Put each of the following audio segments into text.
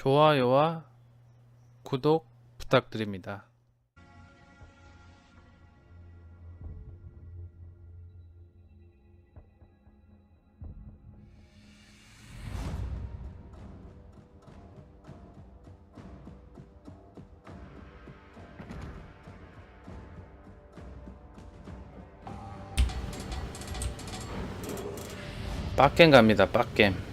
좋아요와 구독 부탁드립니다. 빡겜 갑니다. 빡겜.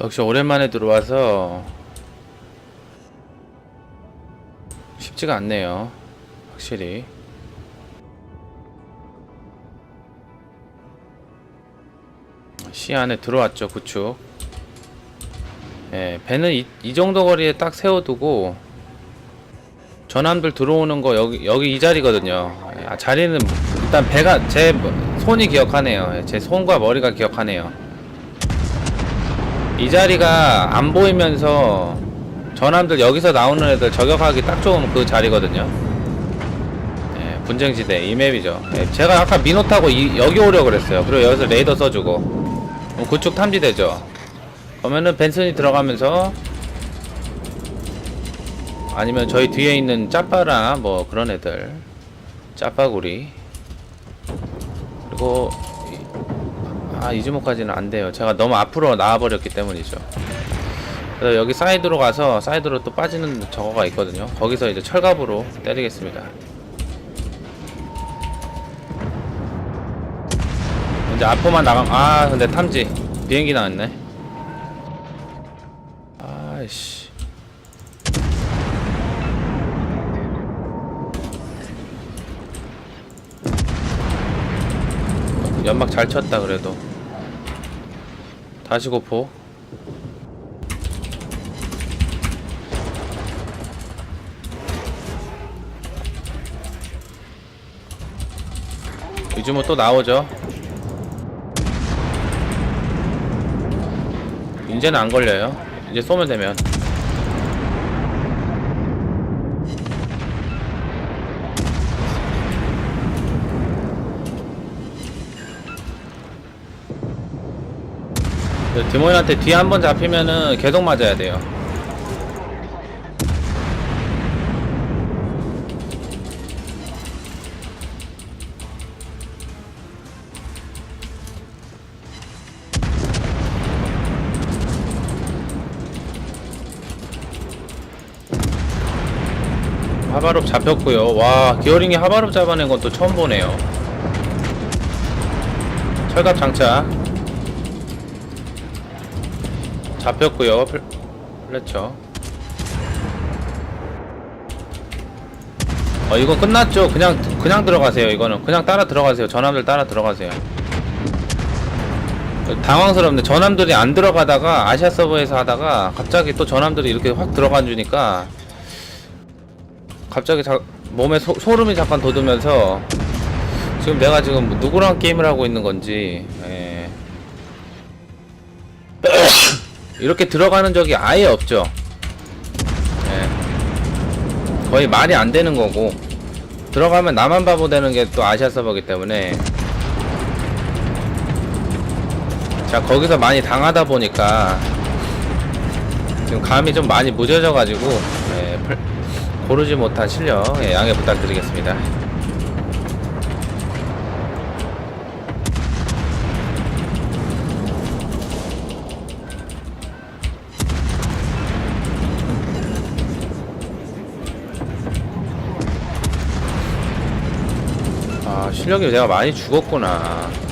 역시 오랜만에 들어와서 쉽지가 않네요. 확실히. 시 안에 들어왔죠, 구축. 예, 배는 이, 이 정도 거리에 딱 세워두고 전함들 들어오는 거 여기 여기 이 자리거든요. 예, 아, 자리는 일단 배가 제 손이 기억하네요. 예, 제 손과 머리가 기억하네요. 이 자리가 안 보이면서 전함들 여기서 나오는 애들 저격하기 딱 좋은 그 자리거든요. 예, 분쟁지대 이 맵이죠. 예, 제가 아까 미노 타고 이, 여기 오려 그랬어요. 그리고 여기서 레이더 써주고 그쪽 탐지되죠. 그러면은 벤슨이 들어가면서 아니면 저희 뒤에 있는 짜빠라 뭐 그런 애들 짜빠구리 그리고 아 이즈모까지는 안 돼요. 제가 너무 앞으로 나와버렸기 때문이죠. 그래서 여기 사이드로 가서 사이드로 또 빠지는 저거가 있거든요. 거기서 이제 철갑으로 때리겠습니다. 이제 앞으로만 나가. 아 근데 탐지 비행기 나왔네. 아이씨. 연막 잘 쳤다 그래도. 다시 고포. 요즘은 뭐또 나오죠? 이제는 안 걸려요. 이제 쏘면 되면 드모인한테 뒤에 한 번 잡히면은 계속 맞아야 돼요. 하바롭 잡혔고요. 와, 기어링이 하바롭 잡아낸 건 또 처음 보네요. 철갑 장착. 잡혔고요. 플- 플래처. 어 이거 끝났죠. 그냥 그냥 들어가세요. 이거는 그냥 따라 들어가세요. 전함들 따라 들어가세요. 당황스럽네. 전함들이 안 들어가다가 아시아 서버에서 하다가 갑자기 또 전함들이 이렇게 확 들어가 주니까 갑자기 자, 몸에 소, 소름이 잠깐 돋으면서 지금 내가 지금 누구랑 게임을 하고 있는 건지 예. 이렇게 들어가는 적이 아예 없죠. 예. 거의 말이 안 되는 거고 들어가면 나만 바보 되는 게 또 아시아 서버기 때문에 자 거기서 많이 당하다 보니까 지금 감이 좀 많이 무뎌져 가지고 예, 플- 고르지 못한 실력 예, 양해 부탁드리겠습니다. 실력이 내가 많이 죽었구나.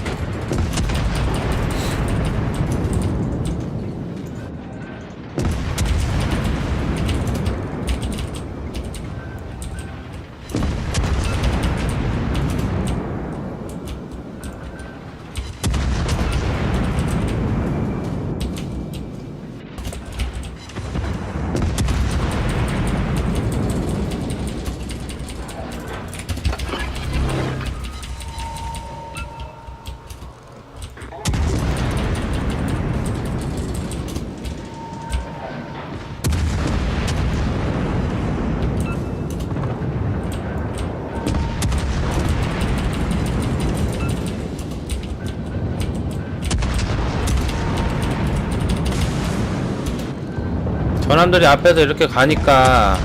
전함들이 앞에서 이렇게 가니까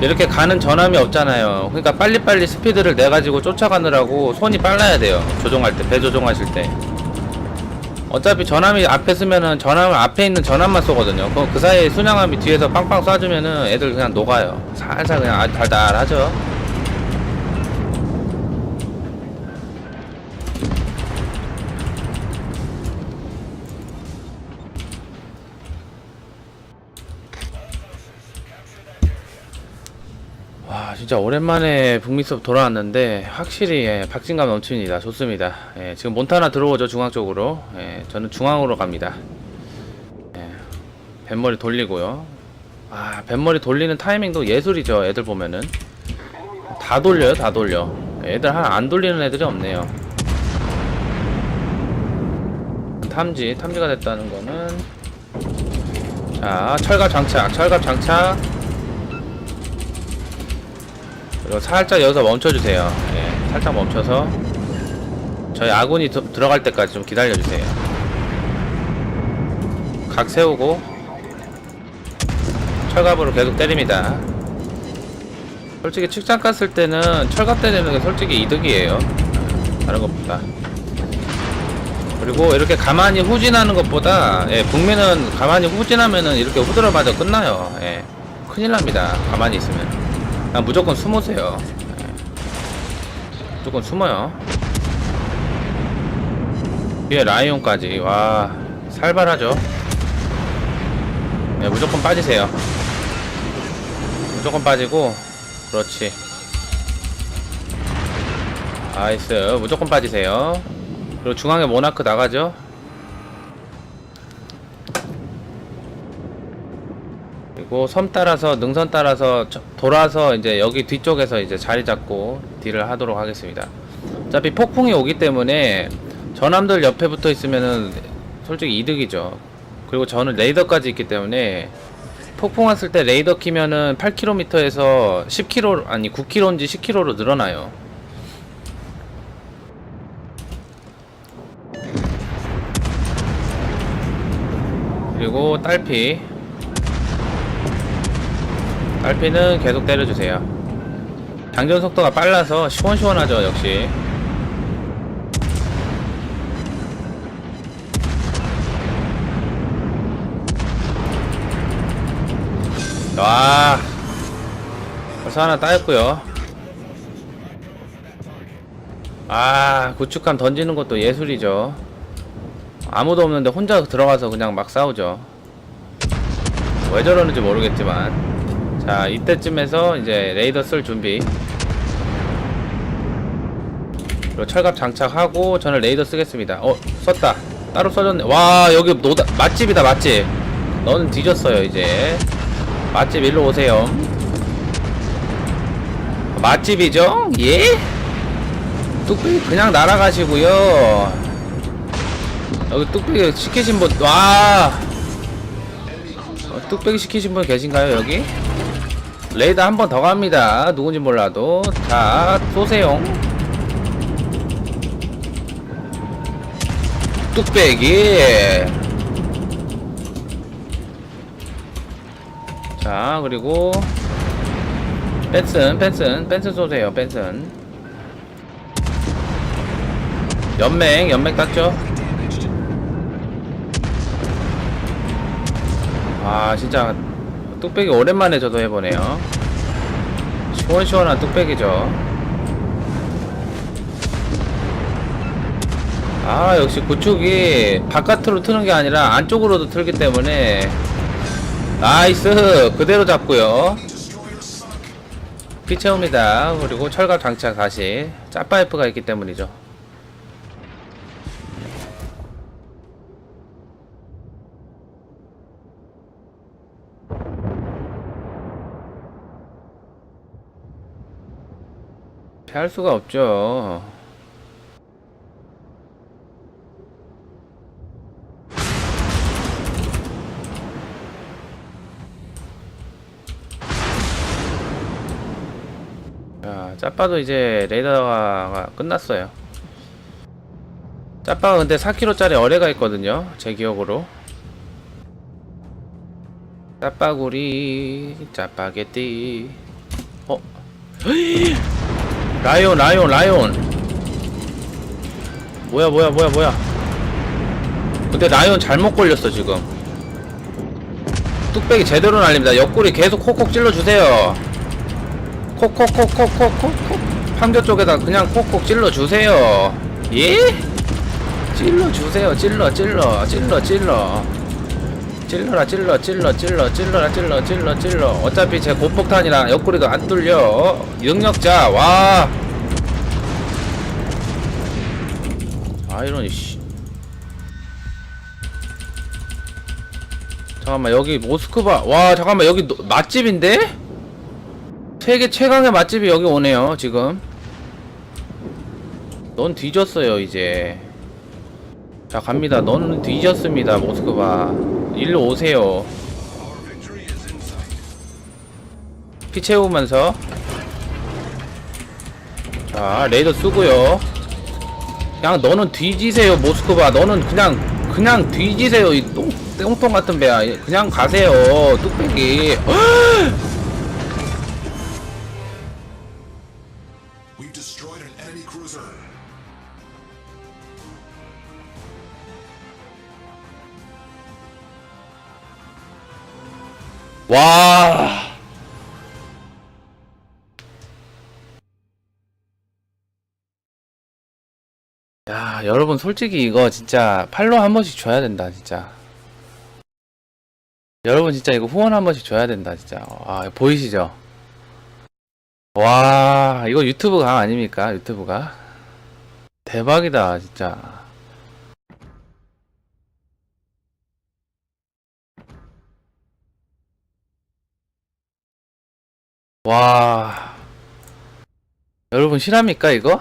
이렇게 가는 전함이 없잖아요. 그러니까 빨리빨리 스피드를 내 가지고 쫓아가느라고 손이 빨라야 돼요. 조종할 때, 배 조종하실 때. 어차피 전함이 앞에 쓰면은 전함 앞에 있는 전함만 쏘거든요. 그럼 그 사이에 순양함이 뒤에서 빵빵 쏴주면은 애들 그냥 녹아요. 살살 그냥 아주 달달하죠. 진짜 오랜만에 북미 수업 돌아왔는데 확실히 예, 박진감 넘칩니다. 좋습니다. 예, 지금 몬타나 들어오죠 중앙 쪽으로. 예, 저는 중앙으로 갑니다. 예, 뱃머리 돌리고요. 아 뱃머리 돌리는 타이밍도 예술이죠 애들 보면은. 다 돌려요 다 돌려. 애들 하나 안 돌리는 애들이 없네요. 탐지 탐지가 됐다는 거는. 자 철갑 장착 철갑 장착 그리고 살짝 여기서 멈춰주세요. 예, 살짝 멈춰서 저희 아군이 드- 들어갈 때까지 좀 기다려주세요. 각 세우고 철갑으로 계속 때립니다. 솔직히 측장 깠을 때는 철갑 때리는 게 솔직히 이득이에요. 다른 것보다. 그리고 이렇게 가만히 후진하는 것보다 예, 북미는 가만히 후진하면은 이렇게 후드려 맞아 끝나요. 예, 큰일 납니다. 가만히 있으면. 그냥 무조건 숨으세요. 예. 무조건 숨어요. 뒤에 라이온까지 와 살벌하죠. 네, 무조건 빠지세요. 무조건 빠지고 그렇지. 나이스 무조건 빠지세요. 그리고 중앙에 모나크 나가죠. 그리고 섬 따라서 능선 따라서 저- 돌아서 이제 여기 뒤쪽에서 이제 자리 잡고 딜을 하도록 하겠습니다. 어차피 폭풍이 오기 때문에 전함들 옆에 붙어 있으면은 솔직히 이득이죠. 그리고 저는 레이더까지 있기 때문에 폭풍 왔을 때 레이더 키면은 8km에서 10km 아니 9km인지 10km로 늘어나요. 그리고 딸피 딸피는 계속 때려주세요. 장전 속도가 빨라서 시원시원하죠, 역시. 와, 벌써 하나 따였고요. 아, 구축함 던지는 것도 예술이죠. 아무도 없는데 혼자 들어가서 그냥 막 싸우죠. 왜 저러는지 모르겠지만 자 이때쯤에서 이제 레이더 쓸 준비 그리고 철갑 장착하고 저는 레이더 쓰겠습니다 어 썼다 따로 써졌네 와 여기 노다 맛집이다 맛집 너는 뒤졌어요 이제 맛집 일로 오세요 맛집이죠? 예? 뚝배기 그냥 날아가시고요 여기 뚝배기 시키신 분, 와! 어, 뚝배기 시키신 분 계신가요, 여기? 레이더 한 번 더 갑니다. 누군지 몰라도. 자, 쏘세요. 뚝배기. 자, 그리고 벤슨 벤슨 벤슨 쏘세요 벤슨 연맹 연맹 땄죠 아 진짜 뚝배기 오랜만에 저도 해보네요. 시원시원한 뚝배기죠. 아 역시 구축이 바깥으로 트는 게 아니라 안쪽으로도 틀기 때문에 나이스! 그대로 잡고요. 피 채웁니다. 그리고 철갑 장착 다시. 짭파이프가 있기 때문이죠 피할 수가 없죠 자, 짜빠도 이제 레이더가 끝났어요. 짜빠가 근데 4kg짜리 어뢰가 있거든요. 제 기억으로. 짜빠구리, 짜파게티. 어? 라이온, 라이온, 라이온. 뭐야, 뭐야, 뭐야, 뭐야. 근데 라이온 잘못 걸렸어, 지금. 뚝배기 제대로 날립니다. 옆구리 계속 콕콕 찔러주세요. 콕콕콕콕콕콕콕 판교 쪽에다 그냥 콕콕 찔러 주세요. 예? 찔러 주세요. 찔러 찔러 찔러 찔러. 찔러라 찔러 찔러 찔러 찔러라 찔러 찔러 찔러. 어차피 제 고폭탄이랑 옆구리도 안 뚫려. 능력자 와. 아이러니 씨. 잠깐만 여기 모스크바 와 잠깐만 여기 노- 맛집인데? 세계 최강의 맛집이 여기 오네요 지금 넌 뒤졌어요 이제 자 갑니다 너는 뒤졌습니다 모스크바 일로 오세요. 피 채우면서. 자 레이더 쓰고요. 그냥 너는 뒤지세요 모스크바. 너는 그냥 그냥 뒤지세요. 이 똥, 똥통 같은 배야. 그냥 가세요 뚝배기 와. 야, 여러분 솔직히 이거 진짜 팔로 한 번씩 줘야 된다, 진짜. 여러분 진짜 이거 후원 한 번씩 줘야 된다, 진짜. 아, 보이시죠? 와, 이거 유튜브 강 아닙니까? 유튜브가. 대박이다, 진짜. 와. 여러분 실합니까 이거?